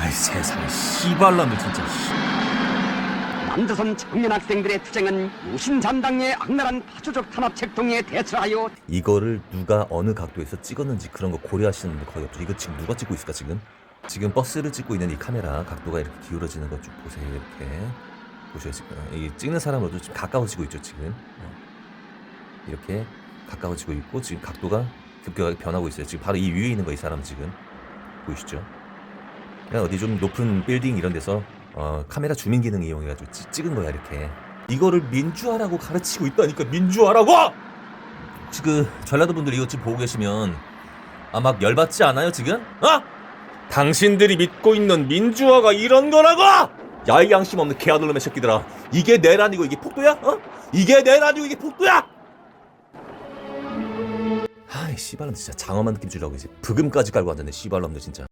아이 세상에 씨발놈들 진짜 씨. 남조선 청년 학생들의 투쟁은 유신잔당의 악랄한 파조적 탄압 책동에 대처하여 이거를 누가 어느 각도에서 찍었는지 그런 거 고려하시는 분 거의 없죠. 이거 지금 누가 찍고 있을까 지금? 지금 버스를 찍고 있는 이 카메라 각도가 이렇게 기울어지는 거쭉 보세요. 이렇게 보셔야 지금 이 찍는 사람으로도 지금 가까워지고 있죠. 지금 어. 이렇게 가까워지고 있고 지금 각도가 급격하게 변하고 있어요. 지금 바로 이 위에 있는 거 이 사람 지금 보이시죠? 그냥 어디 좀 높은 빌딩 이런 데서 어, 카메라 주민 기능 이용해가지고 찍- 찍은 거야 이렇게. 이거를 민주화라고 가르치고 있다니까 민주화라고! 혹시 그 전라도 분들 이것 좀 보고 계시면 아 막 열받지 않아요 지금? 어? 당신들이 믿고 있는 민주화가 이런 거라고! 야이 양심 없는 개아들놈의 새끼들아 이게 내란이고 이게 폭도야? 어? 이게 내란이고 이게 폭도야? 아이 씨발놈 진짜 장엄한 느낌 주려고 이제 브금까지 깔고 앉았네 씨발놈들 진짜